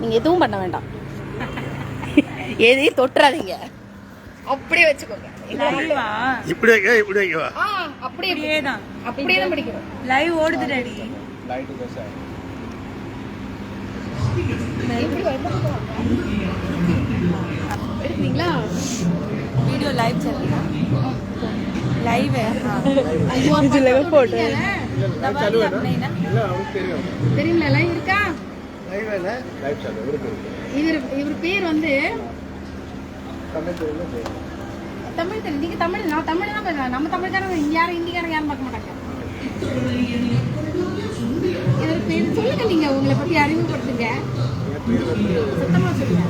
நீங்க எதுவும் பண்ண வேண்டாம். எதையும் தொட்டுறாதீங்க. அப்படி வச்சுக்கோங்க. இப்படி லைவ் ஓடுது டாடி வீடியோ லைவ் செல்லுங்க லைவ் இது லைவ் போட்டோ தெரியுங்களா இருக்கா? இவர் இவர் பேர் வந்து தமிழ் தெரியும் நீங்க தமிழ் நான் தமிழ் தான் பேசுறேன். நம்ம தமிழ்காரங்க யாரும் ஹிந்திக்காரங்க யாரும் பார்க்க மாட்டாங்க. இவர் பேர் சொல்லுங்க நீங்க உங்களை பத்தி அறிமுகப்படுத்துங்க. சுத்தமா சொல்லுங்க.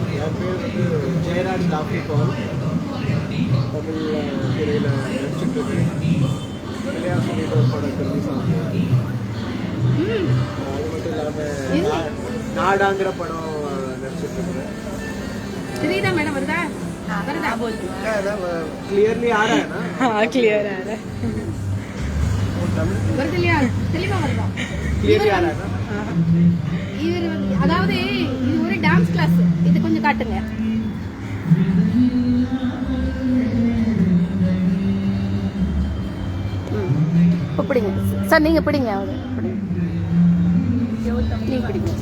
ஜெயராஜ் டாக்டர் பால். தமிழ் துறையில் நடிச்சுட்டு விளையாட்டு அது மட்டும் இல்லாமல் நாடாங்கிற படம் நடிச்சுட்டு இருக்கேன் தெரியுதா மேடம் வருதா வருதா क्लियरली आ रहा है ना हाँ क्लियर आ रहा है வருது இல்லையா தெளிவா வருதா क्लियरली आ रहा है ना இவர் வந்து அதாவது இது ஒரு டான்ஸ் கிளாஸ் இது கொஞ்சம் காட்டுங்க இப்போ பிடிங்க சார் நீங்கள் பிடிங்க அவரு பிடிங்க பிடிக்கும்.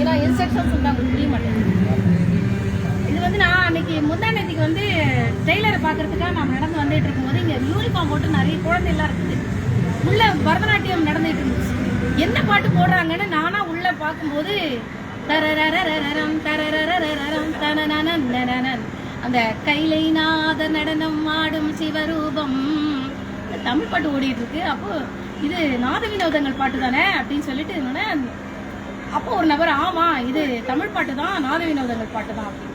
ஏன்னா இன்ஸ்ட்ரக்ஷன் வந்து அவங்களுக்கு புரிய மாட்டேன் இது வந்து நான் அன்னைக்கு முந்தானத்துக்கு வந்து டெய்லரை பார்க்கறதுக்காக நான் நடந்து வந்துட்டு இருக்கும்போது இங்கே யூனிஃபார்ம் போட்டு நிறைய குழந்தைலாம் இருக்குது. உள்ள பரதநாட்டியம் நடந்துட்டு இருந்துச்சு. என்ன பாட்டு போடுறாங்கன்னு நானா உள்ள பார்க்கும்போது தரரரரரரம், தரரரரரரம், தனனனனனனன். அந்த கைலை நாத நடனம் ஆடும் சிவரூபம். தமிழ் பாட்டு ஓடிட்டு இருக்கு. அப்போ இது நாத வினோதங்கள் பாட்டு தானே அப்படின்னு சொல்லிட்டு என்னன்னா அப்போ ஒரு நபர் ஆமா இது தமிழ் பாட்டு தான் நாத வினோதங்கள் பாட்டு தான் அப்படின்னு.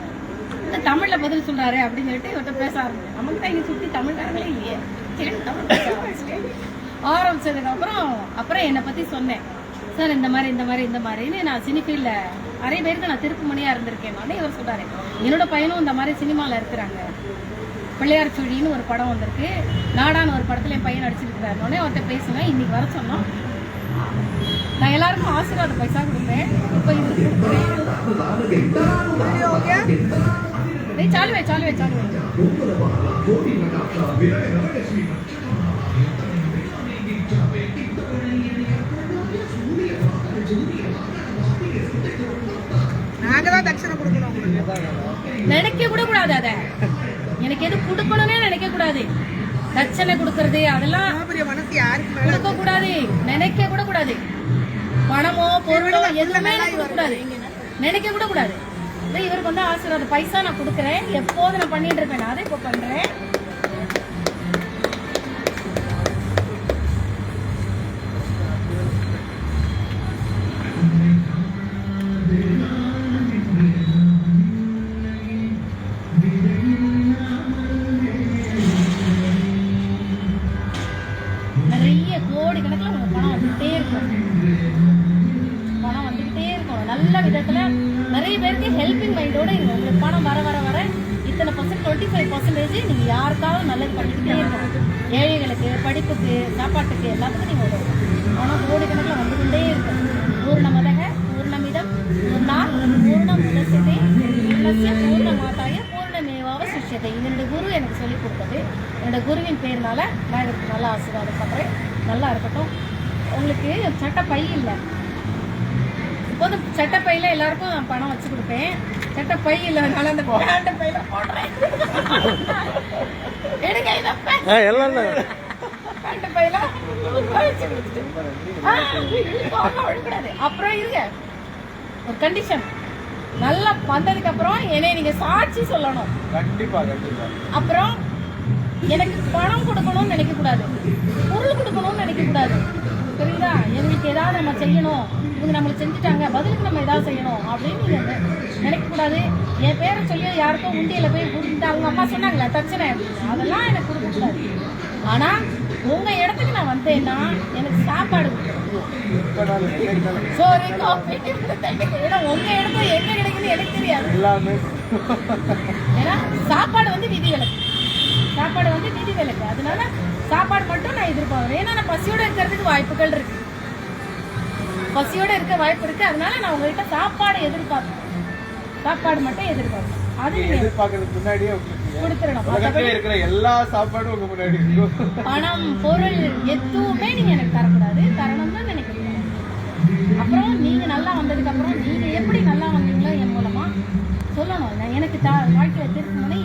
தமிழ்ல பதில் சொல்றாரு அப்படின்னு சொல்லிட்டு இவர்கிட்ட பேச ஆரம்பிச்சு நமக்கு தான் இங்க சுத்தி தமிழ்காரங்களே இல்லையே. சரி தமிழ் ஆரம்பிச்சதுக்கு அப்புறம் அப்புறம் என்னை பத்தி சொன்னேன். சார் இந்த மாதிரி இந்த மாதிரி இந்த மாதிரின்னு நான் சினிஃபீல்ட்ல நிறைய பேருக்கு நான் திருப்புமணியா இருந்திருக்கேன் உடனே இவர் சொல்றாரு என்னோட பையனும் இந்த மாதிரி சினிமால இருக்கிறாங்க. பிள்ளையார் சுழின்னு ஒரு படம் வந்திருக்கு. நாடான ஒரு படத்தில் என் பையன் நடிச்சிருக்கிறாருனோடனே அவர்கிட்ட பேசுவேன் இன்னைக்கு வர சொன்னோம் நான் எல்லாருக்கும் ஆசீர்வாத பைசா கொடுப்பேன். இப்போ இது சாலுவே சாலுவே சாலுவே. நாங்க தான் தட்சணை கொடுக்கணும் நினைக்க கூட கூடாது அதை. எனக்கு எது கொடுக்கணும்னே நினைக்க கூடாது தட்சணை கொடுக்கறது அதெல்லாம் கொடுக்க கூடாது. நினைக்க கூட கூடாது. பணமோ பொருளோ எதுவுமே கொடுக்க கூடாது நினைக்க கூட கூடாது. இவருக்கு வந்து ஆசீர்வாத பைசா நான் கொடுக்குறேன். எப்போது நான் பண்ணிட்டு இருப்பேன்? நான் அதை இப்போ பண்றேன். நல்ல விதத்துல நிறைய பேருக்கு ஹெல்பிங் மைண்டோட இருங்க உங்களுக்கு பணம் வர வர வர இத்தனை பர்சன்ட் டுவெண்ட்டி ஃபைவ் பர்சன்டேஜ் நீங்க யாருக்காவது நல்லது பண்ணிக்கிட்டே இருக்கணும். ஏழைகளுக்கு படிப்புக்கு சாப்பாட்டுக்கு எல்லாத்துக்கும் நீங்க உதவும் ஆனால் கோடி கணக்கில் வந்துகிட்டே இருக்கும் பூர்ணமதக பூர்ணமிதம் நாள் பூர்ணம் உதசதே பூர்ணசிய பூர்ணமாதாய பூர்ணமேவாவ சிஷ்யத்தை இது என்னோட குரு எனக்கு சொல்லிக் கொடுத்தது. என்னோட குருவின் பேர்னால நான் இதுக்கு நல்லா ஆசீர்வாதம் பண்றேன். நல்லா இருக்கட்டும். உங்களுக்கு சட்டை பை இல்லை. இப்போது சட்டை பையில எல்லாருக்கும் நான் பணம் வச்சு கொடுப்பேன். சட்டை பை இல்லைனால அந்த பேண்ட் பையில போடுறேன். எடுங்க இதை எல்லாம் இல்லை. பேண்ட் பையில வச்சு கொடுத்துட்டு. அப்புறம் இருங்க. ஒரு கண்டிஷன் நல்லா வந்ததுக்கு அப்புறம் என்னை நீங்க சாட்சி சொல்லணும். கண்டிப்பா கண்டிப்பா. அப்புறம் எனக்கு பணம் கொடுக்கணும்னு நினைக்க கூடாது பொருள் கொடுக்கணும்னு நினைக்க கூடாது புரியுதா? எங்களுக்கு ஏதாவது நம்ம செய்யணும். இவங்க நம்மளுக்கு செஞ்சுட்டாங்க. பதிலுக்கு நம்ம ஏதாவது செய்யணும். அப்படின்னு நீங்க நெ- நினைக்க கூடாது என் பேரை சொல்லி யாருக்கும் உண்டியில போய் கொடுத்துட்டு அவங்க அம்மா சொன்னாங்களே தச்சனை அதெல்லாம் எனக்கு கொடுக்க கூடாது ஆனா உங்க இடத்துக்கு நான் வந்தேன்னா எனக்கு சாப்பாடு சோறு காஃபி ஏன்னா உங்க இடத்துல எங்க கிடைக்குன்னு எனக்கு தெரியாது. ஏன்னா சாப்பாடு வந்து விதிவிலக்கு சாப்பாடு வந்து விதிவிலக்கு அதனால சாப்பாடு மட்டும் நான் எதிர்பார்க்கிறேன். ஏன்னா நான் பசியோட இருக்கிறதுக்கு வாய்ப்புகள் இருக்கு. பசியோட இருக்க வாய்ப்பு இருக்கு. அதனால நான் உங்ககிட்ட சாப்பாடு எதிர்பார்ப்பேன் சாப்பாடு மட்டும் எதிர்பார்ப்பேன் அது எதிர்பார்க்கறதுக்கு முன்னாடியே கொடுத்துடணும். இருக்கிற எல்லா சாப்பாடும் உங்க முன்னாடி இருக்கும் பணம் பொருள் எதுவுமே நீங்க எனக்கு தரக்கூடாது. தரணும் தான் நினைக்கிறீங்க. அப்புறம் நீங்க நல்லா வந்ததுக்கு அப்புறம் நீங்க எப்படி நல்லா வந்தீங்களோ என் மூலமா சொல்லணும். எனக்கு வாழ்க்கையில திருப்பமுனை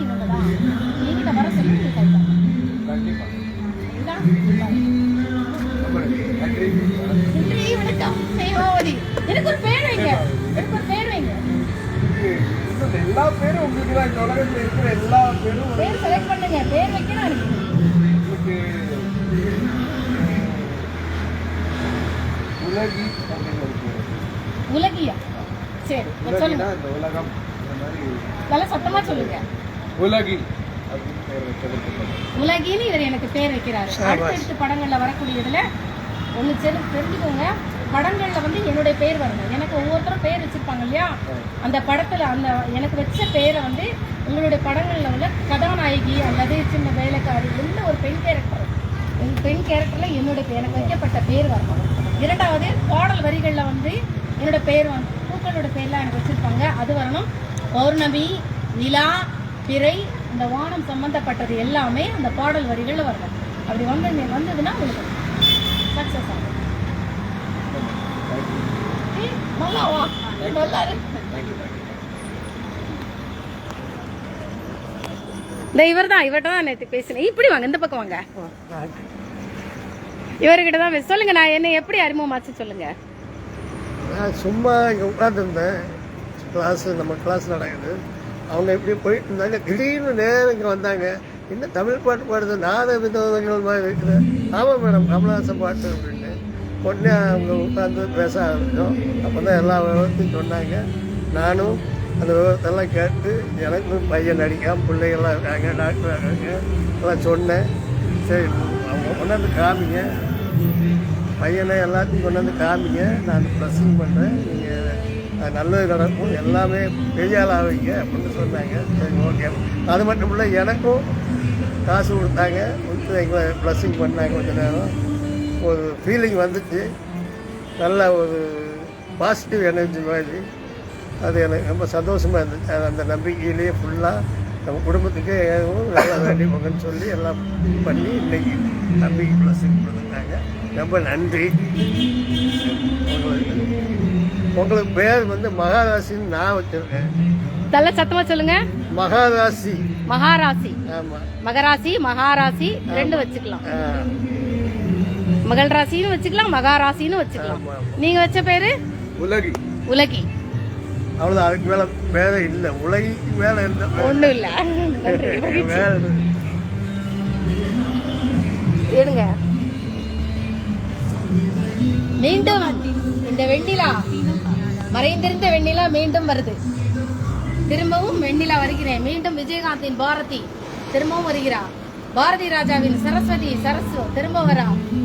எல்லா பேரும் உங்களுக்கு தான் இந்த உலகத்துல இருக்கிற எல்லா பேரும் பேர் செலக்ட் பண்ணுங்க. பேர் வைக்கணும் உங்களுக்கு உலகி அப்படின்னு ஒரு பேர் உலகியா சரி சொல்லுங்க. இந்த உலகம் இந்த மாதிரி நல்லா சத்தமா சொல்லுங்க. உலகி உலகின்னு இவர் எனக்கு பேர் வைக்கிறாரு. அடுத்தடுத்த படங்கள்ல வரக்கூடியதுல ஒண்ணு சரி தெரிஞ்சுக்கோங்க. படங்களில் வந்து என்னுடைய பேர் வரணும் எனக்கு ஒவ்வொருத்தரும் பேர் வச்சிருப்பாங்க இல்லையா? அந்த படத்தில் அந்த எனக்கு வச்ச பேரை வந்து உங்களுடைய படங்களில் உள்ள கதாநாயகி அல்லது சின்ன வேலைக்காரி எந்த ஒரு பெண் கேரக்டர் உங்க பெண் கேரக்டரில் என்னுடைய பேர் எனக்கு வைக்கப்பட்ட பேர் வரணும் இரண்டாவது பாடல் வரிகளில் வந்து என்னோட பேர் வந்து பூக்களோட பேர்லாம் எனக்கு வச்சுருப்பாங்க. அது வரணும். பௌர்ணமி நிலா பிறை இந்த வானம் சம்மந்தப்பட்டது எல்லாமே அந்த பாடல் வரிகளில் வரணும் அப்படி வந்து வந்ததுன்னா உங்களுக்கு சக்ஸஸ் ஆகும். ஏய், நல்லா இந்த இவர் தான் இவர்கிட்ட தான் நேற்று பேசினேன். இப்படி வாங்க இந்த பக்கம் வாங்க. இவர்கிட்ட தான் சொல்லுங்க நான் என்ன எப்படி அறிமுகமாச்சு சொல்லுங்க. நான் சும்மா இங்கே உட்காந்துருந்தேன் கிளாஸ் நம்ம கிளாஸ் நடக்குது. அவங்க இப்படி போயிட்டு இருந்தாங்க. திடீர்னு நேரம் இங்கே வந்தாங்க. என்ன தமிழ் பாட்டு பாடுறது நாத விதோதங்கள் மாதிரி இருக்கிறேன் ஆமாம் மேடம் கமலஹாசன் பாட்டு அப்படின்னு. உடனே அவங்க உட்காந்து பேச ஆரம்பித்தோம். அப்போ தான் எல்லா விவரத்தையும் சொன்னாங்க. நானும் அந்த விவரத்தெல்லாம் கேட்டு எனக்கும் பையன் நடிக்காம பிள்ளைகள்லாம் இருக்காங்க டாக்டர் இருக்காங்க எல்லாம் சொன்னேன். சரி அவங்க கொண்டாந்து காமிங்க. பையனை எல்லாத்தையும் கொண்டாந்து காமிங்க. நான் ப்ளஸ்ஸிங் பண்ணுறேன் நீங்கள் நல்லது நடக்கும். எல்லாமே பெரிய ஆளாக ஆவீங்க அப்படின்னு சொன்னாங்க. சரி ஓகே அது மட்டும் இல்லை எனக்கும் காசு கொடுத்தாங்க. கொடுத்து எங்களை ப்ளஸ்ஸிங் பண்ணாங்க கொஞ்ச நேரம். ஒரு ஃபீலிங் வந்துச்சு. நல்ல ஒரு பாசிட்டிவ் எனர்ஜி மாதிரி. அது எனக்கு ரொம்ப சந்தோஷமாக இருந்துச்சு. அந்த நம்பிக்கையிலேயே ஃபுல்லாக நம்ம குடும்பத்துக்கு நல்லா வேண்டிக்கோங்கன்னு சொல்லி எல்லாம் பண்ணி இன்னைக்கு நம்பிக்கை ப்ளஸ்ஸிங் கொடுத்துருக்காங்க. ரொம்ப நன்றி. உங்களுக்கு உங்களுக்கு பேர் வந்து மகாராசின்னு நான் வச்சுருக்கேன். நல்ல சத்தமா சொல்லுங்க. மகாராசி. மகாராசி. ஆமாம் மகராசி மகாராசி ரெண்டு வச்சுக்கலாம். மகள் ராசின்னு வச்சுக்கலாம் மகாராசின்னு வச்சுக்கலாம். ஆமா, ஆமா. நீங்க வச்ச பேரு? உலகி. உலகி. அவ்வளோதான் அதுக்கு மேலே வேலை இல்லை. இருந்த ஒண்ணும் இல்ல. மகிழ்ச்சி. வேலை எடுங்க. மீண்டும் இந்த வெண்ணிலா. மறைந்திருந்த வெண்ணிலா மீண்டும் வருது. திரும்பவும் வெண்ணிலா வருகிறேன். மீண்டும் விஜயகாந்தின் பாரதி திரும்பவும் வருகிறா. பாரதி ராஜாவின் சரஸ்வதி சரசு திரும்ப வரா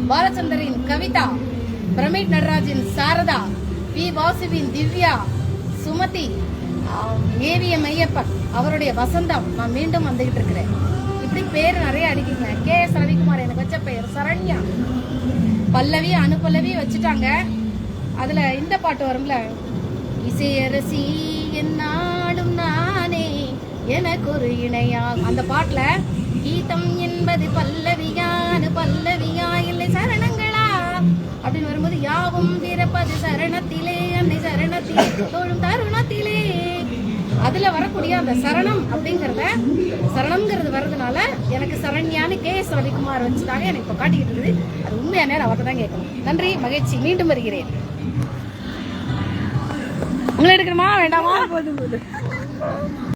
பாலச்சந்தரின் கவிதா. பிரமிட் நடராஜின் சாரதா. பி. வாசுவின் திவ்யா. சுமதி. ஏவிஎம் ஐயப்பன். அவருடைய வசந்தம் நான் மீண்டும் வந்துகிட்டு இருக்கிறேன். இப்படி பேர் நிறைய அடிக்கிறேன் கே. எஸ். ரவிக்குமார் எனக்கு வச்ச பெயர் சரண்யா. பல்லவி அனுபல்லவி வச்சுட்டாங்க. அதுல இந்த பாட்டு வரும்ல? இசையரசி என்னாலும் நானே. எனக்கு ஒரு இணையா. அந்த பாட்டுல கீதம் என்பது பல்லவியானு பல்லவியா இல்லை சரணங்களா? அப்படின்னு வரும்போது யாவும் பிறப்பது சரணத்திலே அன்னை சரணத்திலே தோழும் தருணத்திலே. அதுல வரக்கூடிய அந்த சரணம் அப்படிங்கறத சரணம்ங்கிறது வர்றதுனால எனக்கு சரண்யான்னு கே எஸ் ரவிக்குமார் வச்சுதாங்க எனக்கு இப்போ காட்டிக்கிட்டு இருக்குது. அது உண்மையான நேரம் அவர்கிட்ட தான் கேட்கணும். நன்றி மகிழ்ச்சி. மீண்டும் வருகிறேன். உங்களை எடுக்கணுமா? வேண்டாமா?